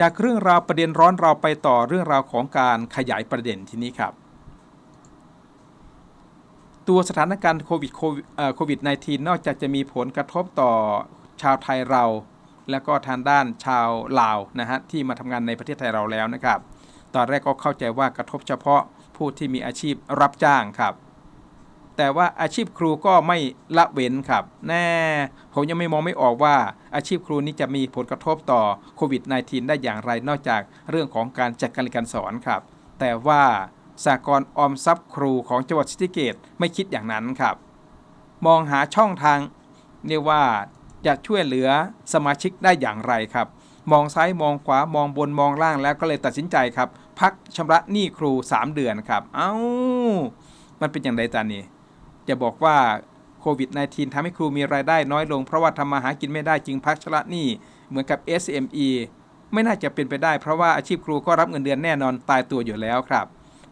จากเรื่องราวประเด็นร้อนเราไปต่อเรื่องราวของการขยายประเด็นที่นี้ครับ ตัวสถานการณ์โควิดโควิดโควิด -19 นอกจากจะมีผลกระทบต่อชาวไทยเรา และก็ทางด้านชาวลาวนะฮะที่มาทำงานในประเทศไทยเราแล้วนะครับ ตอนแรกก็เข้าใจว่ากระทบเฉพาะผู้ที่มีอาชีพรับจ้างครับ แต่ว่าอาชีพครูก็ไม่ละเว้นครับ แน่ผมยังไม่มองไม่ออกว่าอาชีพครูนี้จะมีผลกระทบต่อโควิด -19 ได้อย่างไรนอกจากเรื่องของการจัดการเรียนการสอนครับ แต่ว่าสากลออมทรัพย์ครูของจังหวัดศรีสะเกษไม่คิดอย่างนั้นครับ มองหาช่องทางเรียกว่าจะช่วยเหลือสมาชิกได้อย่างไรครับ มองซ้ายมองขวามองบนมองล่างแล้วก็เลยตัดสินใจครับ พักชำระหนี้ครู 3 เดือนครับ เอา้า มันเป็นอย่างไรตานี่ จะบอกว่าโควิด -19 ทำให้ครูมีรายได้น้อยลง เพราะว่าทำมาหากินไม่ได้จึงพักชระหนี้เหมือนกับ SME ไม่น่าจะเป็นไปได้ เพราะว่าอาชีพครูก็รับเงินเดือนแน่นอนตายตัวอยู่แล้วครับ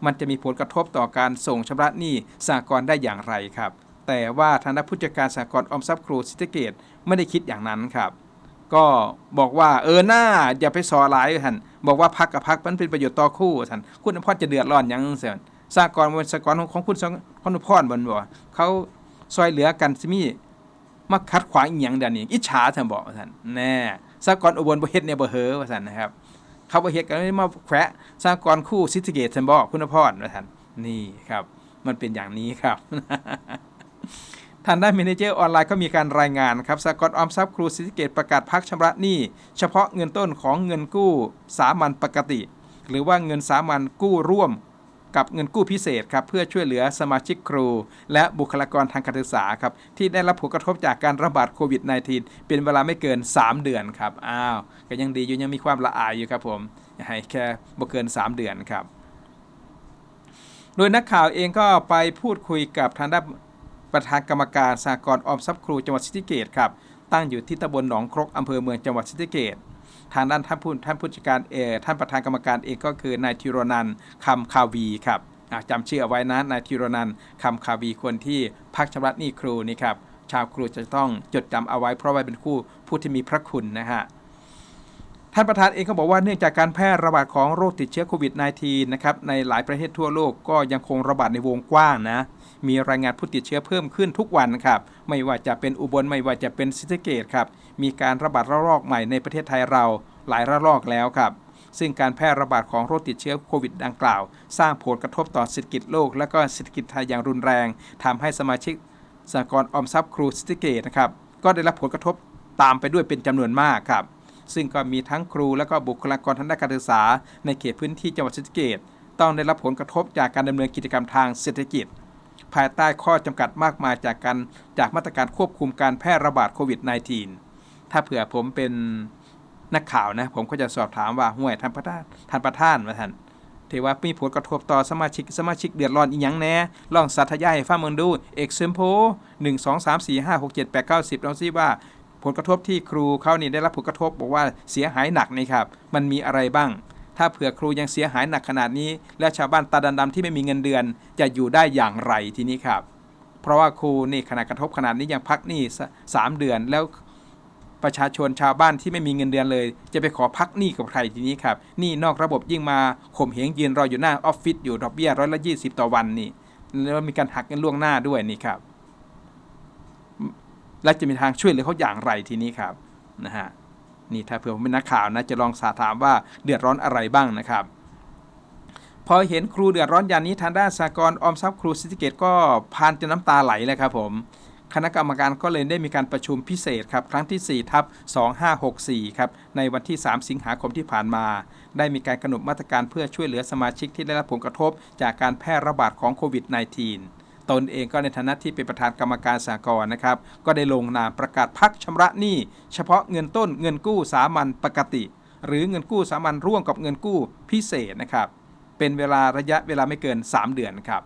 มันจะมีผลกระทบต่อการส่งชำระหนี้สหกรณ์ได้อย่างไรครับ แต่ว่าทางด้านผู้จัดการสหกรณ์ออมทรัพย์ครูศรีสะเกตไม่ได้คิดอย่างนั้นครับ ก็บอกว่าเออหน้าอย่าไปสอหลายท่านบอกว่าพักกับพักมันเป็นประโยชน์ต่อคู่ท่านคุณอภรจะเดือดร้อนยังเสีย สหกรณ์มันสหกรณ์ของคุณคุณอภรบนบอกเขาซอยเหลือกันสิมีมาคัดขวางอีหยังเดี๋ยวนี้อิจฉาท่านบอกท่านแน่สหกรณ์อุบลบ่เฮ็ดเนี่ยบ่เฮอว่าท่านนะครับเขาบ่เฮ็ดกันไม่มาแขวะสหกรณ์คู่ซิติเกตท่านบอกคุณอภรว่าท่านนี่ครับ มันเป็นอย่างนี้ครับทางด้านเมนเจอร์ออนไลน์ก็มีการรายงานครับสากลออมทรัพย์ครูศรีสะเกตประกาศพักชำระหนี้เฉพาะเงินต้นของเงินกู้สามัญปกติ หรือว่าเงินสามัญกู้ร่วม กับเงินกู้พิเศษครับเพื่อช่วยเหลือสมาชิกครู และบุคลากรทางการศึกษาครับที่ได้รับผลกระทบจากการระบาดโควิด -19 เป็นเวลาไม่เกิน 3 เดือนครับอ้าวก็ยังดีอยู่ยังมีความละอายอยู่ครับผมให้แค่บ่เกิน 3 เดือนครับ โดยนักข่าวเองก็ไปพูดคุยกับทางด้านประธานกรรมการสหกรออมทรัพย์ครูจังหวัดศรีสะเกษครับตั้งอยู่ที่ตำบลหนองครกอำเภอเมืองจังหวัดศรีสะเกษ ทางด้านท่านผู้ท่านผู้จัดการเอท่านประธานกรรมการเองก็คือนายธิรนันท์คำคาวีครับจำชื่อเอาไว้นะนายธิรนันท์คำคาวีคนที่พักชำระหนี้ครูนี่ครับชาวครูจะต้องจดจำเอาไว้เพราะว่าเป็นคู่ผู้ที่มีพระคุณนะฮะ ท่านประธานเองก็บอกว่าเนื่องจากการแพร่ระบาดของโรคติดเชื้อโควิด -19 นะครับในหลายประเทศทั่วโลกก็ยังคงระบาดในวงกว้างนะ มีรายงานผู้ติดเชื้อเพิ่มขึ้นทุกวันครับไม่ว่าจะเป็นอุบลไม่ว่าจะเป็นศรีสเกษครับมีการระบาดระลอกใหม่ในประเทศไทยเราหลายระลอกแล้วครับซึ่งการแพร่ระบาดของโรคติดเชื้อโควิดดังกล่าว สร้างผลกระทบต่อเศรษฐกิจโลก และก็เศรษฐกิจไทยอย่างรุนแรงทำให้สมาชิกสหกรณ์ออมทรัพย์ครูศรีสเกษนะครับก็ได้รับผลกระทบตามไปด้วยเป็นจำนวนมากครับ ซึ่งก็มีทั้งครูและก็บุคลากรทางด้านการศึกษา ในเขตพื้นที่จังหวัดศรีสะเกษต้องได้รับผลกระทบจากการดำเนินกิจกรรมทางเศรษฐกิจ ภายใต้ข้อจำกัดมากมายจากการจากมาตรการควบคุมการแพร่ระบาดโควิด -19 ถ้าเผื่อผมเป็นนักข่าวนะ ผมก็จะสอบถามว่าห่วยท่านประธานท่านประธานว่าท่านถือว่ามีผลกระทบต่อสมาชิกสมาชิกเดือดร้อนอีหยังแน่ลองสาธยายให้ฟังเมืองดู เอกเซมโพ1 2 3 4 5 6 7 8 9 10ลองซิว่า ผลกระทบที่ครูเขานี่ได้รับผลกระทบบอกว่าเสียหายหนักนี่ครับ มันมีอะไรบ้าง ถ้าเผื่อครูยังเสียหายหนักขนาดนี้ และชาวบ้านตาดำๆที่ไม่มีเงินเดือน จะอยู่ได้อย่างไรทีนี้ครับ เพราะว่าครูนี่ขนาดกระทบขนาดนี้ยังพักหนี้สามเดือนแล้วประชาชนชาวบ้านที่ไม่มีเงินเดือนเลย จะไปขอพักหนี้กับใครทีนี้ครับหนี้นอกระบบยิ่งมาข่มเหงยืนรออยู่หน้าออฟฟิศอยู่ดอกเบี้ยร้อยละยี่สิบต่อวันนี่แล้วมีการหักเงินล่วงหน้าด้วยนี่ครับ และจะมีทางช่วยเหลือเขาอย่างไรทีนี้ครับนะฮะนี่ถ้าเผื่อผมเป็นนักข่าวนะจะลองสาถามว่าเดือดร้อนอะไรบ้างนะครับ พอเห็นครูเดือดร้อนอย่างนี้ทางด้านสากลออมทรัพย์ครูศรีสะเกตก็พานจะน้ำตาไหลเลยครับผมคณะกรรมการก็เลยได้มีการประชุมพิเศษครับ ครั้งที่4ทับ2564 ครับ ในวันที่ 3 สิงหาคมที่ผ่านมา ได้มีการกำหนดมาตรการเพื่อช่วยเหลือสมาชิกที่ได้รับผลกระทบ จากการแพร่ระบาดของโควิด -19 ตนเองก็ในฐานะที่เป็นประธานกรรมการสากลนะครับ ก็ได้ลงนามประกาศพักชำระหนี้เฉพาะเงินต้นเงินกู้สามัญปกติ หรือเงินกู้สามัญร่วมกับเงินกู้พิเศษนะครับ เป็นเวลาระยะเวลาไม่เกิน 3 เดือนครับ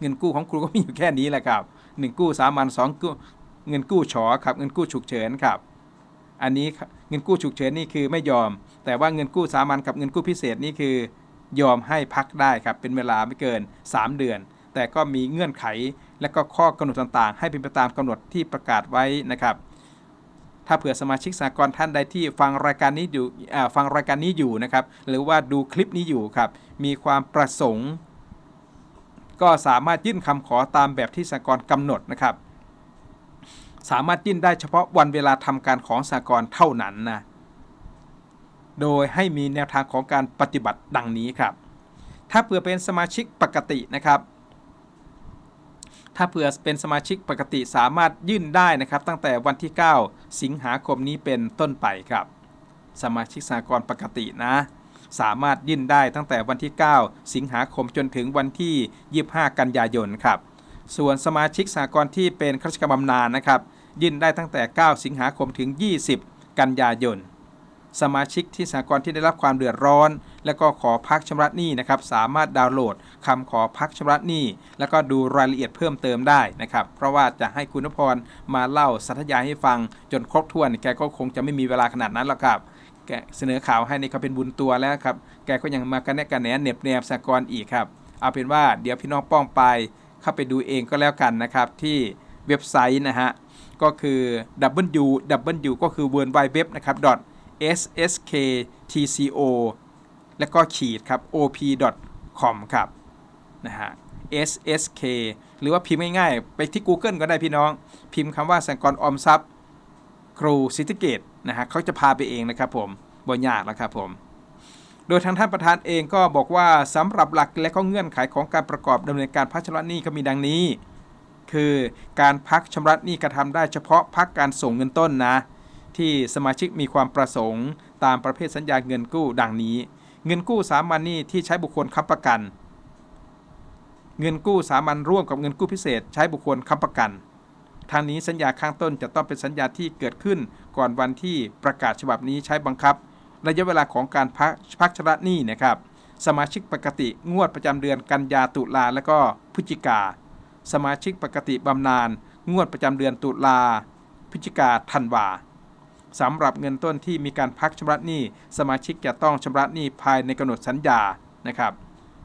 เงินกู้ของครูก็มีอยู่แค่นี้แหละครับหนึ่งกู้สามัญสองกู้เงินกู้ฉอครับเงินกู้ฉุกเฉินครับอันนี้เงินกู้ฉุกเฉินนี่คือไม่ยอม แต่ว่าเงินกู้สามัญกับเงินกู้พิเศษนี่คือยอมให้พักได้ครับเป็นเวลาไม่เกิน 3 เดือน แต่ก็มีเงื่อนไข และก็ข้อกำหนดต่างๆ ให้เป็นไปตามกำหนดที่ประกาศไว้นะครับ ถ้าเผื่อสมาชิกสากลท่านใดที่ฟังรายการนี้อยู่ฟังรายการนี้อยู่นะครับ หรือว่าดูคลิปนี้อยู่ครับ มีความประสงค์ ก็สามารถยื่นคำขอตามแบบที่สากลกำหนดนะครับ สามารถยื่นได้เฉพาะวันเวลาทำการของสากลเท่านั้นนะโดยให้มีแนวทางของการปฏิบัติดังนี้ครับ ถ้าเผื่อเป็นสมาชิกปกตินะครับ ถ้าเผื่อเป็นสมาชิกปกติสามารถยื่นได้นะครับ ตั้งแต่วันที่ 9 สิงหาคมนี้เป็นต้นไปครับ สมาชิกสากลปกตินะ สามารถยื่นได้ตั้งแต่วันที่ 9 สิงหาคมจนถึงวันที่ 25 กันยายนครับ ส่วนสมาชิกสากลที่เป็นข้าราชการบำนาญนะครับ ยื่นได้ตั้งแต่ 9 สิงหาคมถึง 20 กันยายน สมาชิกที่สากลที่ได้รับความเดือดร้อน และก็ขอพักชำระหนี้นะครับสามารถดาวน์โหลดคำขอพักชำระหนี้ แล้วก็ดูรายละเอียดเพิ่มเติมได้นะครับเพราะว่าจะให้คุณนพรมาเล่าสัทยายให้ฟัง จนครบถ้วนแกก็คงจะไม่มีเวลาขนาดนั้นหรอกครับแกเสนอข่าวให้นี่ก็เป็นบุญตัวแล้วครับแกก็ยังมากันแนกันแหนเหน็บแนบสากลอีกครับเอาเป็นว่าเดี๋ยวพี่น้องป้องไปเข้าไปดูเองก็แล้วกันนะครับที่เว็บไซต์นะฮะก็คือ w w ก็คือ w w w นะครับ sskTco แล้วก็ขีดครับ op.com ครับนะฮะ ssk หรือว่าพิมพ์ง่ายๆ ไปที่ Google ก็ได้พี่น้อง พิมพ์คำว่าสังกรออมทรัพย์ครูสิทธิเกตนะฮะเขาจะพาไปเองนะครับผมบ่ยากแล้วครับผม โดยทางท่านประธานเองก็บอกว่าสำหรับหลักและก็เงื่อนไขของการประกอบดำเนินการพักชำระหนี้ก็มีดังนี้ คือการพักชำระหนี้กระทำได้เฉพาะพักการส่งเงินต้นนะ ที่สมาชิกมีความประสงค์ ตามประเภทสัญญาเงินกู้ดังนี้ เงินกู้สามัญนี่ที่ใช้บุคคลค้ำประกัน เงินกู้สามัญร่วมกับเงินกู้พิเศษ ใช้บุคคลค้ำประกันทางนี้สัญญาข้างต้นจะต้องเป็นสัญญาที่เกิดขึ้น ก่อนวันที่ประกาศฉบับนี้ใช้บังคับ ระยะเวลาของการพักพักชำระหนี้นะครับ สมาชิกปกติงวดประจำเดือนกันยาตุลาและก็พฤศจิกา สมาชิกปกติบำนาญงวดประจำเดือนตุลาพฤศจิกาธันวา สำหรับเงินต้นที่มีการพักชำระหนี้ สมาชิกจะต้องชำระหนี้ภายในกำหนดสัญญานะครับ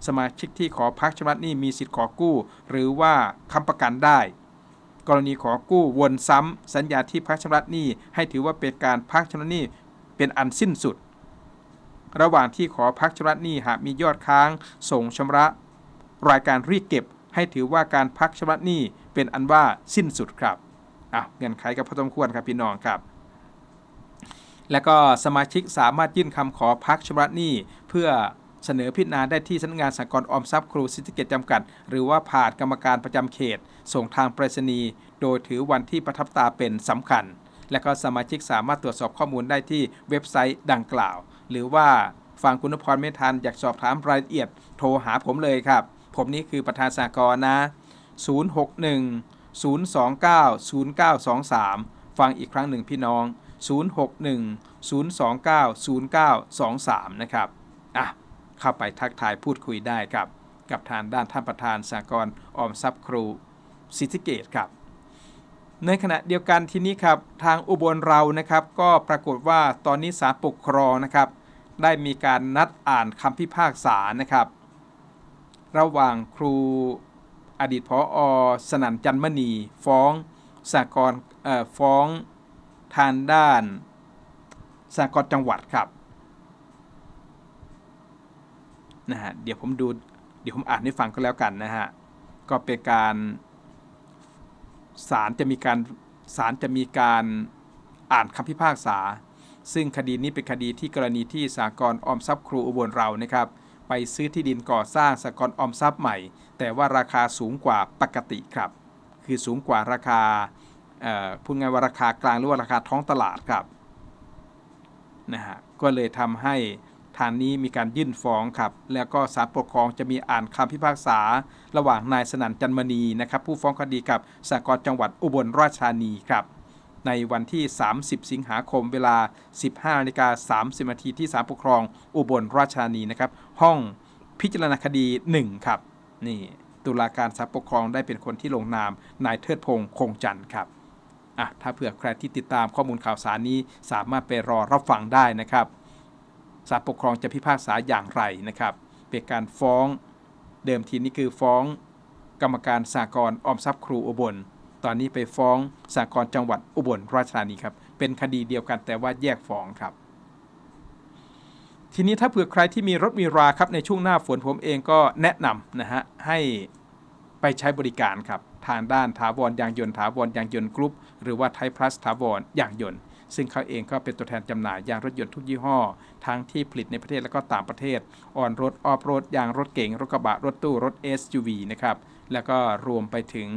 สมาชิกที่ขอพักชำระหนี้มีสิทธิ์ขอกู้ หรือว่าค้ำประกันได้ กรณีขอกู้วนซ้ำสัญญาที่พักชำระหนี้ ให้ถือว่าเป็นการพักชำระหนี้เป็นอันสิ้นสุด ระหว่างที่ขอพักชำระหนี้หากมียอดค้าง ส่งชำระ รายการรีดเก็บ ให้ถือว่าการพักชำระหนี้เป็นอันว่าสิ้นสุดครับอะเงื่อนไขกับพอสมควรครับพี่น้องครับ แล้วก็สมาชิกสามารถยื่นคำขอพักชำระหนี้เพื่อเสนอพิจารณาได้ที่สำนักงานสหกรณ์ออมทรัพย์ครูสิทธิเกตจำกัด หรือว่าผ่านกรรมการประจำเขต ส่งทางไปรษณีย์โดยถือวันที่ประทับตาเป็นสำคัญ และก็สมาชิกสามารถตรวจสอบข้อมูลได้ที่เว็บไซต์ดังกล่าว หรือว่าฟังคุณนพรไม่ทันอยากสอบถามรายละเอียด โทรหาผมเลยครับ ผมนี่คือประธานสากลนะ 061 029 0923 ฟังอีกครั้งหนึ่งพี่น้อง 061 029 0923 นะครับ อะ เข้าไปทักทายพูดคุยได้ครับ กับทางด้านท่านประธานสากลออมทรัพย์ครูสิทธิเกตครับ ในขณะเดียวกันที่นี้ครับ ทางอุบลเรานะครับ ก็ปรากฏว่าตอนนี้ศาลปกครองนะครับ ได้มีการนัดอ่านคำพิพากษานะครับ ระหว่างครูอดีตพออสนันจันมณี ฟ้องสากลเอ่อฟ้อง ทางด้านสากลจังหวัดครับนะฮะเดี๋ยวผมดูเดี๋ยวผมอ่านให้ฟังก็แล้วกันนะฮะก็เป็นการศาลจะมีการศาลจะมีการอ่านคำพิพากษา ซึ่งคดีนี้เป็นคดีที่กรณีที่สากลออมทรัพย์ครูอุบลเรานะครับ ไปซื้อที่ดินก่อสร้างสากลออมทรัพย์ใหม่ แต่ว่าราคาสูงกว่าปกติครับ คือสูงกว่าราคา พูดง่ายว่าราคากลางหรือว่าราคาท้องตลาดครับนะฮะก็เลยทำให้ทางนี้มีการยื่นฟ้องครับ แล้วก็ศาลปกครองจะมีอ่านคำพิพากษา ระหว่างนายสนั่นจันมณีนะครับ ผู้ฟ้องคดีกับสากลจังหวัดอุบลราชธานีครับ ในวันที่ 30 สิงหาคมเวลา 15นาฬิกา30นาทีที่ศาลปกครองอุบลราชธานีนะครับ ห้องพิจารณาคดี 1 ครับ นี่ตุลาการศาลปกครองได้เป็นคนที่ลงนามนายเทิดพงษ์คงจันทร์ครับ อะถ้าเผื่อใครที่ติดตามข้อมูลข่าวสารนี้สามารถไปรอรับฟังได้นะครับศาลปกครองจะพิพากษาอย่างไรนะครับเป็นการฟ้องเดิมทีนี้คือฟ้อง กรรมการสากลออมทรัพย์ครูอุบล ตอนนี้ไปฟ้องสากลจังหวัดอุบลราชธานีครับเป็นคดีเดียวกันแต่ว่าแยกฟ้องครับทีนี้ถ้าเผื่อใครที่มีรถมีราครับในช่วงหน้าฝนผมเองก็แนะนำนะฮะให้ ไปใช้บริการครับทางด้านถาวรยางยนต์ถาวรยางยนต์กรุ๊ปหรือว่าไทยพลัสถาวรยางยนต์ ซึ่งเขาเองก็เป็นตัวแทนจำหน่ายยางรถยนต์ทุกยี่ห้อ ทั้งที่ผลิตในประเทศและก็ต่างประเทศออนรถออฟโรดยางรถเก๋งรถกระบะรถตู้รถ SUV นะครับแล้วก็รวมไปถึง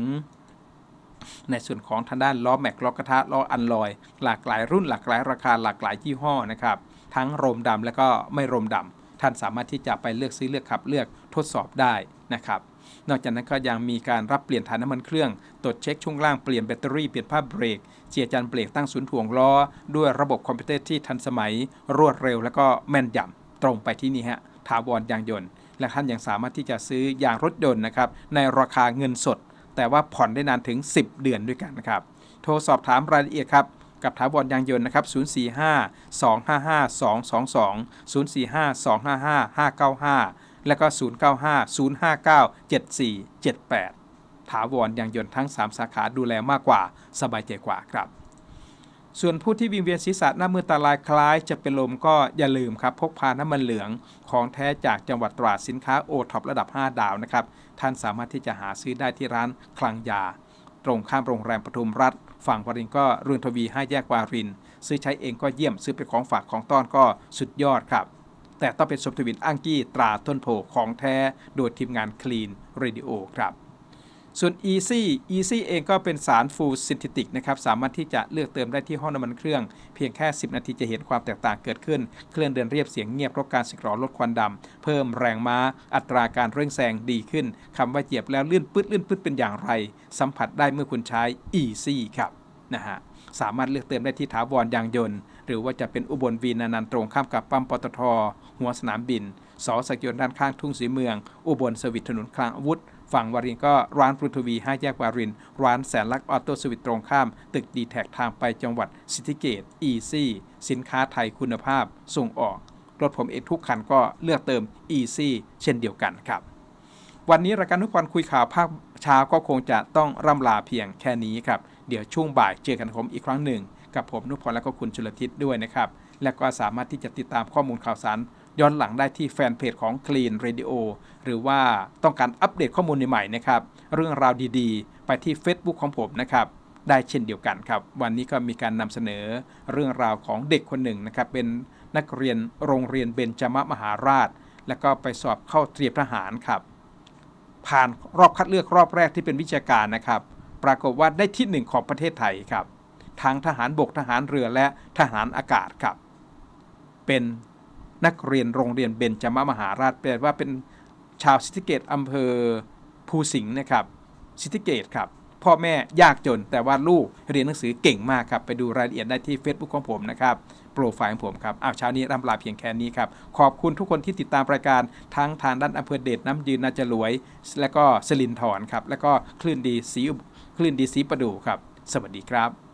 ในส่วนของทางด้านล้อแม็กล้อกระทะล้ออันลอย หลากหลายรุ่นหลากหลายราคาหลากหลายยี่ห้อนะครับทั้งโรมดำและก็ไม่โรมดำท่านสามารถที่จะไปเลือกซื้อเลือกขับเลือกทดสอบได้นะครับ นอกจากนั้นก็ยังมีการรับเปลี่ยนถ่ายน้ำมันเครื่อง ตรวจเช็คช่วงล่างเปลี่ยนแบตเตอรี่เปลี่ยนผ้าเบรก เจียจันเบรกตั้งศูนย์ถ่วงล้อ ด้วยระบบคอมพิวเตอร์ที่ทันสมัย รวดเร็ว และก็แม่นยำตรงไปที่นี่ฮะถาวรยางยนต์ และท่านยังสามารถที่จะซื้อยางรถยนต์นะครับในราคาเงินสด แต่ว่าผ่อนได้นานถึง 10 เดือนด้วยกันนะครับโทรสอบถามรายละเอียดครับกับถาวรยางยนต์นะครับ 045 255 222 045 255 595 แล้วก็ 095 059 7478 ถาวรยางยนต์ทั้ง 3 สาขาดูแลมากกว่า สบายใจกว่าครับส่วนผู้ที่วิงเวียนศีรษะหน้ามือตาลายคล้ายจะเป็นลมก็อย่าลืมครับ พกพาน้ำมันเหลืองของแท้จากจังหวัดตราดสินค้าโอท็อประดับ 5 ดาวนะครับ ท่านสามารถที่จะหาซื้อได้ที่ร้านคลังยา ตรงข้ามโรงแรมปทุมรัฐ ฝั่งวารินก็รุ่นทวี5แยกวาริน ซื้อใช้เองก็เยี่ยมซื้อเป็นของฝากของต้อนก็สุดยอดครับ แต่ต้องเป็นสมทวินอังกี้ตราต้นโพของแท้โดยทีมงาน Clean Radio ครับ ส่วน Easy Easy เองก็เป็นสารฟูซินทิติกนะครับสามารถที่จะเลือกเติมได้ที่ห้องน้ำมันเครื่อง เพียงแค่ 10 นาทีจะเห็นความแตกต่างเกิดขึ้น เครื่องเดินเรียบเสียงเงียบลดการสึกหรอลดควันดำเพิ่มแรงม้า อัตราการเร่งแซงดีขึ้นคำว่าเหยียบแล้วลื่นปื๊ดลื่นปื๊ดเป็นอย่างไร สัมผัสได้เมื่อคุณใช้ Easy ครับนะฮะ สามารถเลือกเติมได้ที่ถาวรยางยนต์ หรือว่าจะเป็นอุบลวีนานันตรงข้ามกับปั๊มปตท หัวสนามบินสอสกยนด้านข้างทุ่งสีเมือง อุบลสวิตถนนคลางอาวุธ ฝั่งวารินก็ร้านปรุทวี5แยกวาริน ร้านแสนลักษ์ออโต้สวิตตรงข้าม ตึกดีแท็กทางไปจังหวัดสิทธิเกตอีซี่สินค้าไทยคุณภาพ ส่งออกรถผมเองทุกคันก็เลือกเติม Easy เช่นเดียวกันครับ วันนี้รายการทุกวันคุยข่าวภาคเช้าก็คงจะต้องร่ำลาเพียงแค่นี้ครับ เดี๋ยวช่วงบ่ายเจอกันผมอีกครั้งหนึ่ง กับผมนุพรและก็คุณชุลทิศด้วยนะครับ และก็สามารถที่จะติดตามข้อมูลข่าวสารย้อนหลังได้ที่แฟนเพจของ Clean Radio หรือว่าต้องการอัปเดตข้อมูลใหม่ๆนะครับ เรื่องราวดีๆ ไปที่ Facebook ของผมนะครับได้เช่นเดียวกันครับ วันนี้ก็มีการนำเสนอเรื่องราวของเด็กคนหนึ่งนะครับ เป็นนักเรียนโรงเรียนเบญจมมหาราช แล้วก็ไปสอบเข้าเตรียมทหารครับ ผ่านรอบคัดเลือกรอบแรกที่เป็นวิชาการนะครับ ปรากฏว่าได้ที่หนึ่งของประเทศไทยครับทั้งทหารบกทหารเรือและทหารอากาศครับ เป็นนักเรียนโรงเรียนเบญจมมหาราชแปลว่าเป็นชาวสิทธิเกตอำเภอภูสิงห์นะครับสิทธิเกตครับ พ่อแม่ยากจนแต่ว่าลูกเรียนหนังสือเก่งมากครับ ไปดูรายละเอียดได้ที่ Facebook ของผมนะครับโปรไฟล์ของผมครับอ้าวเช้านี้รำลาเพียงแค่นี้ครับ ขอบคุณทุกคนที่ติดตามรายการทั้งทางด้านอำเภอเดชน้ำยืนนาจรวย และก็สลินทรครับ แล้วก็คลื่นดีสี คลื่นดีซีประดูครับ สวัสดีครับ